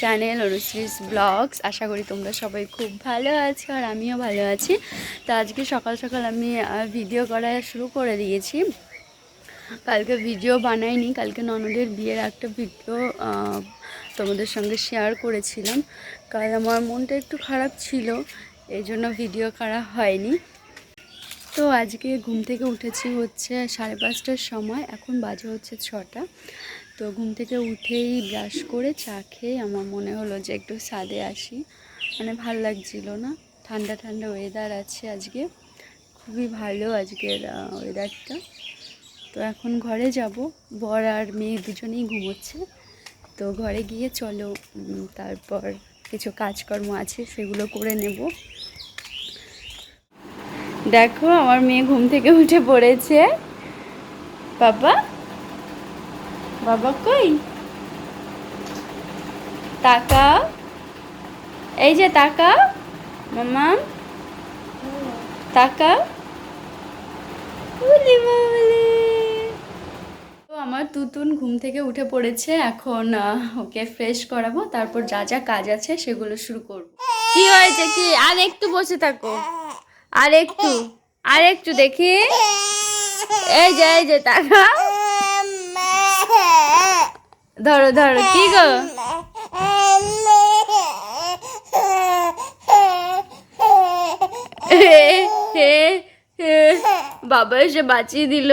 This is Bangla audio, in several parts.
চ্যানেল অনুশ্রীস ব্লগস আশা করি তোমরা সবাই খুব ভালো আছো আর আমিও ভালো আছি। তো আজকে সকাল সকাল আমি ভিডিও করা শুরু করে দিয়েছি। কালকে ভিডিও বানাইনি, কালকে ননদের বিয়ের একটা ভিডিও তোমাদের সঙ্গে শেয়ার করেছিলাম। কাল আমার মনটা একটু খারাপ ছিল, এই জন্য ভিডিও করা হয়নি। তো আজকে ঘুম থেকে উঠেছি হচ্ছে সাড়ে পাঁচটার সময়, এখন বাজে হচ্ছে ছটা। তো ঘুম থেকে উঠেই ব্রাশ করে চা খেয়ে আমার মনে হলো যে একটু ছাদে আসি। মানে ভালো লাগছিল না। ঠান্ডা ঠান্ডা ওয়েদার আছে আজকে। খুবই ভালো আজকের ওয়েদারটা তো এখন ঘরে যাব। বর আর মেয়ে দুজনেই ঘুমোচ্ছে। তো ঘরে গিয়ে চলো তারপর কিছু কাজকর্ম আছে সেগুলো করে নেব। দেখো, আমার মেয়ে ঘুম থেকে উঠে পড়েছে। বাবা বাবা কই? তাকা এই যে তাকা মামা? তাকা আমার তুতুন ঘুম থেকে উঠে পড়েছে, এখন ওকে ফ্রেশ করাবো, তারপর যা যা কাজ আছে সেগুলো শুরু করব। কি হয়েছে কি? আর একটু বসে থাকো। আর একটু আর একটু দেখি। এই যে এই যে টাকা ধরো ধরো, কি গো? বাবা এসে বাঁচিয়ে দিল,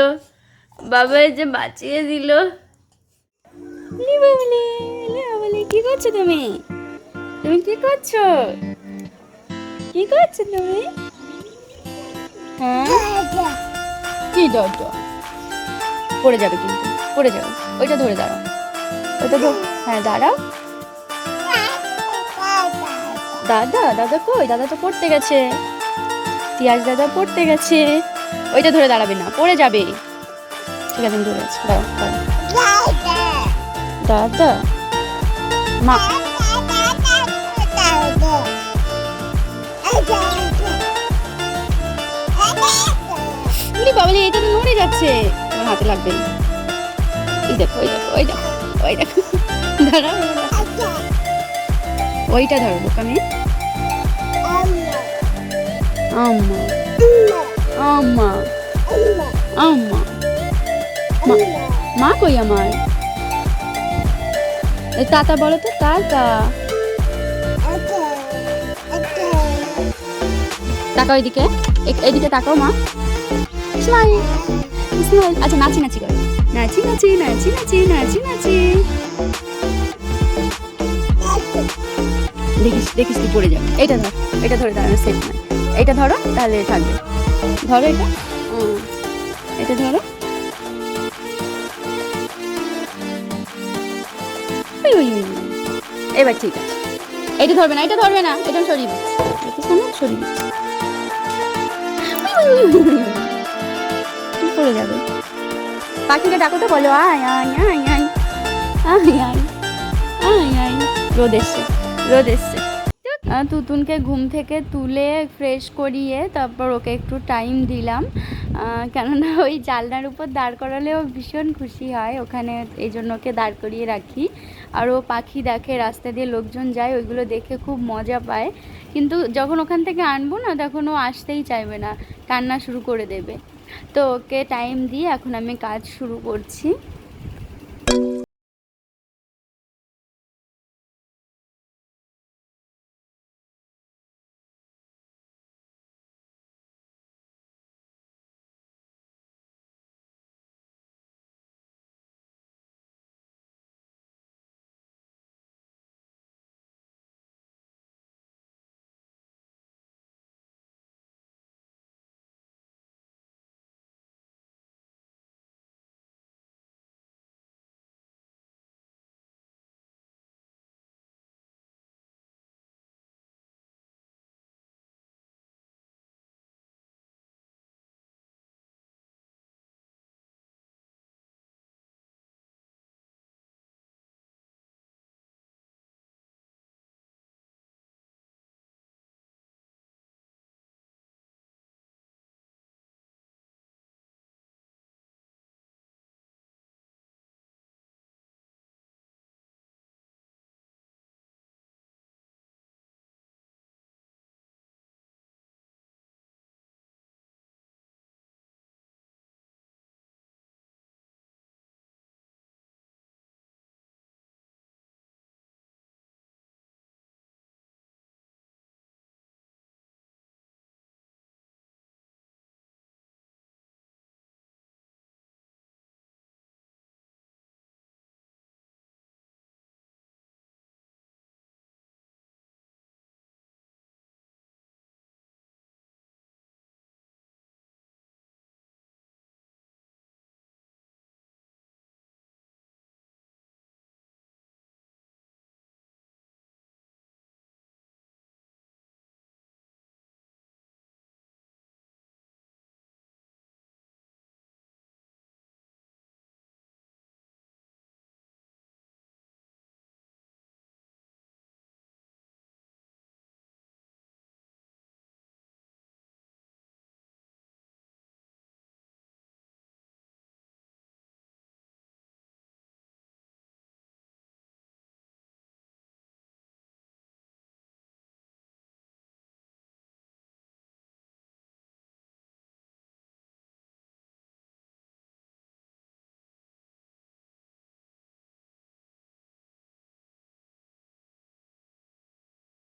বাবা এসে বাঁচিয়ে দিল। কি করছ তুমি? তুমি কি করছ? কি করছ তুমি? হ্যাঁ? কি দরজা? পড়ে যাবে কিন্তু। পড়ে যাবে। ওইটা ধরে দাঁড়াও। ওইটা ধর। হ্যাঁ দাঁড়াও। দাদা দাদা কই? দাদা তো পড়তে গেছে। তিয়াস দাদা পড়তে গেছে। ওইটা ধরে দাঁড়াবে না, পড়ে যাবে। ঠিক আছে ধরে আছি। দাদা। মা। বাবলি এটা তো নড়ে যাচ্ছে। হাতে লাগবে। এই দেখো ওই দেখো ওই দেখো ওই দেখো। দাঁড়াও ওইটা ধরো বোকামে আম্মা। আম্মা। আম্মা। মা কই আমার? তাতা বলো তো, তাতা। তাকাও এদিকে এদিকে তাকাও মা। Smile smile. আচ্ছা নাচি নাচি করো। নাচি নাচি নাচি নাচি নাচি নাচি। দেখিস দেখিস তুই পড়ে যাবে। এটা ধর, এটা ধরে দাঁড়ানো সেফ নয়। এটা ধরো, তাহলে থাকবে। ধরো এটা। এটা ধরো। এবার ঠিক আছে। এটা ধরবে না, এটা ধরবে না, এটা সরিয়ে দিচ্ছি। পড়ে যাবে? পাখিকে ডাকো তো, বলো, আয় আয় আয় আয় আয় আয় আয় রোদ এসছে রোদ এসছে। তুতুনকে ঘুম থেকে তুলে ফ্রেশ করিয়ে তারপর ওকে একটু টাইম দিলাম। কেননা ওই জালনার উপর দাঁড় করালেও ভীষণ খুশি হয়, ওখানে এই জন্য ওকে দাঁড় করিয়ে রাখি। আর ও পাখি দেখে, রাস্তা দিয়ে লোকজন যায়, ওইগুলো দেখে খুব মজা পায়। কিন্তু যখন ওখান থেকে আনব না, তখন ও আসতেই চাইবে না, কান্না শুরু করে দেবে। তো ওকে টাইম দিয়ে এখন আমি কাজ শুরু করছি।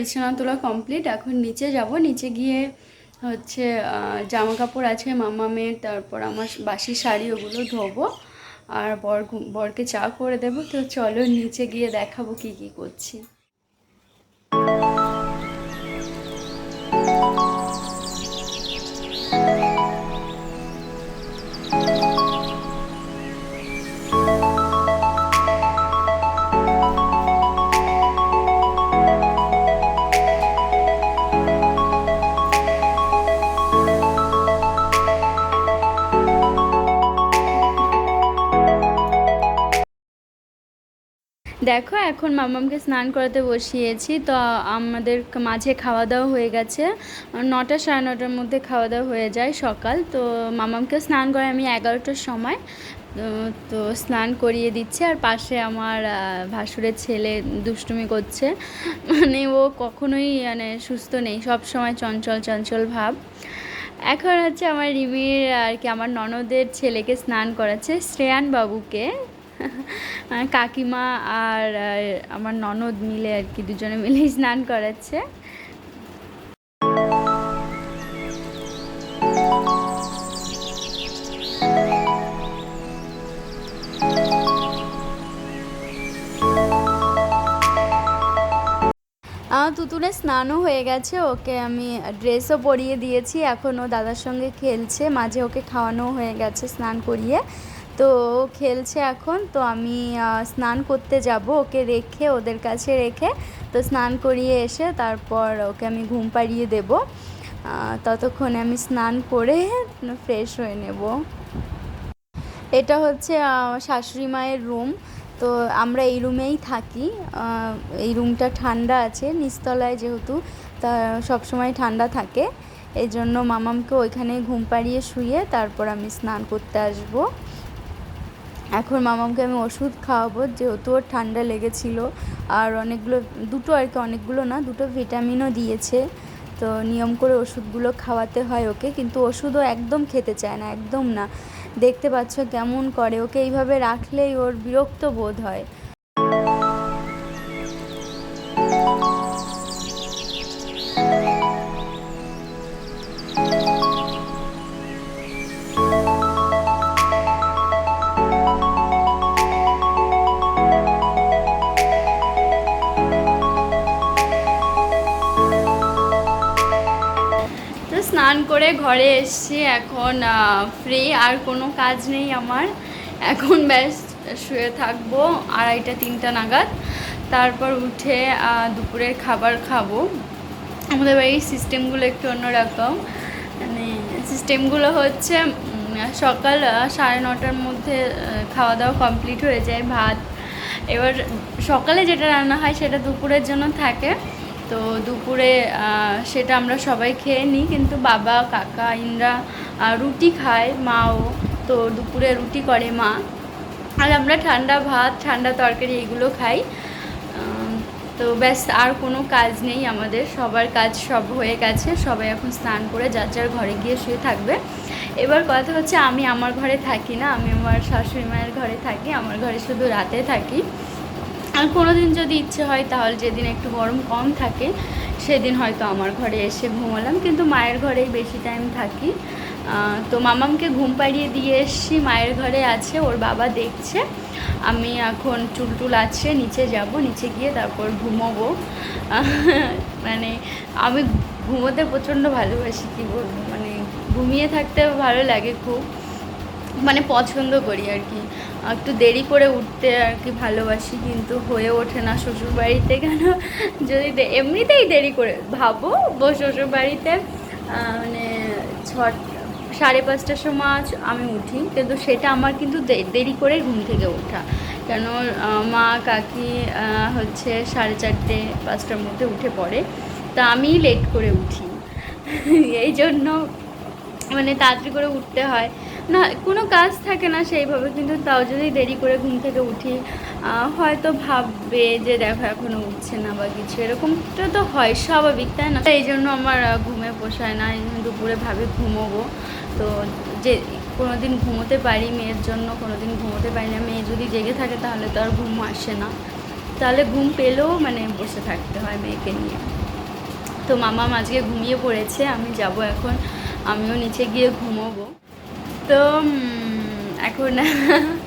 বিছানা তোলা কমপ্লিট এখন নিচে যাব। নিচে গিয়ে হচ্ছে জামা কাপড় আছে মামা মেয়ের, তারপর আমার বাসি শাড়ি, ওগুলো ধোবো। আর বর বরকে চা করে দেবো। তো চলো নিচে গিয়ে দেখাবো কি কি করছি। দেখো, এখন মামামকে স্নান করাতে বসিয়েছি, তো আমাদের মাঝে খাওয়া দাওয়া হয়ে গেছে। নটা সাড়ে নটার মধ্যে খাওয়া দাওয়া হয়ে যায় সকাল, তো মামামকে স্নান করে আমি এগারোটার সময়, তো স্নান করিয়ে দিচ্ছে। আর পাশে আমার ভাসুরের ছেলে দুষ্টুমি করছে। মানে ও কখনোই মানে সুস্থ নেই, সব সময় চঞ্চল চঞ্চল ভাব। এখন হচ্ছে আমার রিমির আর কি, আমার ননদের ছেলেকে স্নান করাচ্ছে, শ্রেয়ান বাবুকে। আর কাকিমা আর আমার ননদ মিলে আর কি দুজনে মিলেই স্নান করাচ্ছে। আমার তুতুনের স্নানও হয়ে গেছে, ওকে আমি ড্রেসও পরিয়ে দিয়েছি, এখন ও দাদার সঙ্গে খেলছে, মাঝে ওকে খাওয়ানো হয়ে গেছে, স্নান করিয়ে। তো খেলছে এখন, তো আমি স্নান করতে যাব, ওকে রেখে, ওদের কাছে রেখে, তো স্নান করিয়ে এসে তারপর ওকে আমি ঘুম পাড়িয়ে দেবো। ততক্ষণে আমি স্নান করে ফ্রেশ হয়ে নেব। এটা হচ্ছে শাশুড়ি মায়ের রুম, তো আমরা এই রুমেই থাকি। এই রুমটা ঠান্ডা আছে, নিচতলায় যেহেতু, তা সবসময় ঠান্ডা থাকে। এই জন্য মামামকে ওইখানে ঘুম পাড়িয়ে শুয়ে তারপর আমি স্নান করতে আসব। এখন মামামকে আমি ওষুধ খাওয়াবো, যেহেতু ওর ঠান্ডা লেগেছিল। আর অনেকগুলো, দুটো আর কি, অনেকগুলো না, দুটো ভিটামিনও দিয়েছে। তো নিয়ম করে ওষুধগুলো খাওয়াতে হয় ওকে, কিন্তু ওষুধও একদম খেতে চায় না, একদম না। দেখতে পাচ্ছ কেমন করে, ওকে এইভাবে রাখলেই ওর বিরক্ত বোধ হয়। স্নান করে ঘরে এসেছি এখন ফ্রি আর কোনো কাজ নেই আমার। এখন ব্যাস শুয়ে থাকব আড়াইটা, তিনটা নাগাদ। তারপর উঠে দুপুরের খাবার খাব। আমাদের বাড়ির সিস্টেমগুলো একটু অন্যরকম। মানে সিস্টেমগুলো হচ্ছে সকাল সাড়ে নটার মধ্যে খাওয়া দাওয়া কমপ্লিট হয়ে যায়, ভাত। এবার সকালে যেটা রান্না হয় সেটা দুপুরের জন্য থাকে। তো দুপুরে সেটা আমরা সবাই খেয়ে নিই, কিন্তু বাবা, কাকা ইনরা রুটি খায় মাও তো দুপুরে রুটি করে মা। আর আমরা ঠান্ডা ভাত, ঠান্ডা তরকারি এগুলো খাই। তো ব্যাস, আর কোনো কাজ নেই আমাদের। সবার কাজ সব হয়ে গেছে। সবাই এখন স্নান করে যার যার ঘরে গিয়ে শুয়ে থাকবে। এবার কথা হচ্ছে আমি আমার ঘরে থাকি না, আমি আমার শাশুড়ি মায়ের ঘরে থাকি, আমার ঘরে শুধু রাতে থাকি। আর কোনো দিন যদি ইচ্ছে হয়, তাহলে যেদিন একটু গরম কম থাকে, সেদিন হয়তো আমার ঘরে এসে ঘুমালাম। কিন্তু মায়ের ঘরেই বেশি টাইম থাকি। তো মামামকে ঘুম পাড়িয়ে দিয়ে এসছি। মায়ের ঘরে আছে, ওর বাবা দেখছে। আমি এখন চুল টুল আছে, নিচে যাব, নিচে গিয়ে তারপর ঘুমোবো। মানে আমি ঘুমোতে প্রচণ্ড ভালোবাসি, কী বলব? মানে ঘুমিয়ে থাকতে ভালো লাগে খুব। মানে পছন্দ করি আর কি। একটু দেরি করে উঠতে আর কি ভালোবাসি, কিন্তু হয়ে ওঠে না শ্বশুর বাড়িতে কেন? যদি এমনিতেই দেরি করে, ভাবো শ্বশুর বাড়িতে মানে ছট, সাড়ে পাঁচটার সময় আমি উঠি, কিন্তু সেটা আমার কিন্তু দেরি করে ঘুম থেকে ওঠা। কেন মা, কাকি হচ্ছে সাড়ে চারটে, পাঁচটার মধ্যে উঠে পড়ে, তা আমি লেট করে উঠি। এই জন্য মানে তাড়াতাড়ি করে উঠতে হয়। না, কোনো কাজ থাকে না সেইভাবে, কিন্তু তাও যদি দেরি করে ঘুম থেকে উঠি হয়তো ভাববে যে দেখো এখনও উঠছে না বা কিছু, এরকমটা তো হয়, স্বাভাবিক, তাই না? এই জন্য আমার ঘুমে পোষায় না দুপুরে ভাবে ঘুমোবো। তো যে কোনো দিন ঘুমোতে পারি মেয়ের জন্য কোনো দিন ঘুমোতে পারি না, মেয়ে যদি জেগে থাকে তাহলে তো আর ঘুম আসে না। তাহলে ঘুম পেলেও মানে বসে থাকতে হয় মেয়েকে নিয়ে। তো মামা আজকে ঘুমিয়ে পড়েছে, আমি যাব এখন, আমিও নিচে গিয়ে ঘুমোবো। তো এখন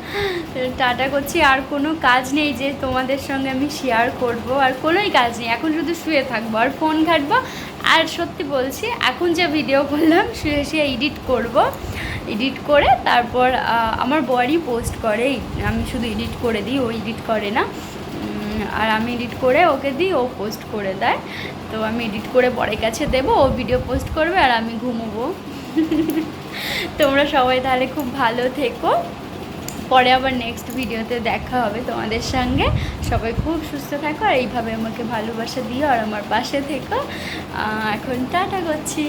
টাটা করছি। আর কোনো কাজ নেই যে তোমাদের সঙ্গে আমি শেয়ার করব। আর কোনোই কাজ নেই, এখন শুধু শুয়ে থাকব। আর ফোন ঘাটবো। আর সত্যি বলছি, এখন যে ভিডিও করলাম, শুয়ে শুয়ে এডিট করব। এডিট করে তারপর আমার বরই পোস্ট করে। আমি শুধু এডিট করে দিই, ও এডিট করে না। আর আমি এডিট করে ওকে দিই, ও পোস্ট করে দেয়। তো আমি এডিট করে বরের কাছে দেবো, ও ভিডিও পোস্ট করবে, আর আমি ঘুমোবো। তোমরা সবাই তাহলে খুব ভালো থেকো। পরে আবার নেক্সট ভিডিওতে দেখা হবে তোমাদের সঙ্গে। সবাই খুব সুস্থ থাকো আর এইভাবে আমাকে ভালোবাসা দিও আর আমার পাশে থেকো। এখন টাটা করছি।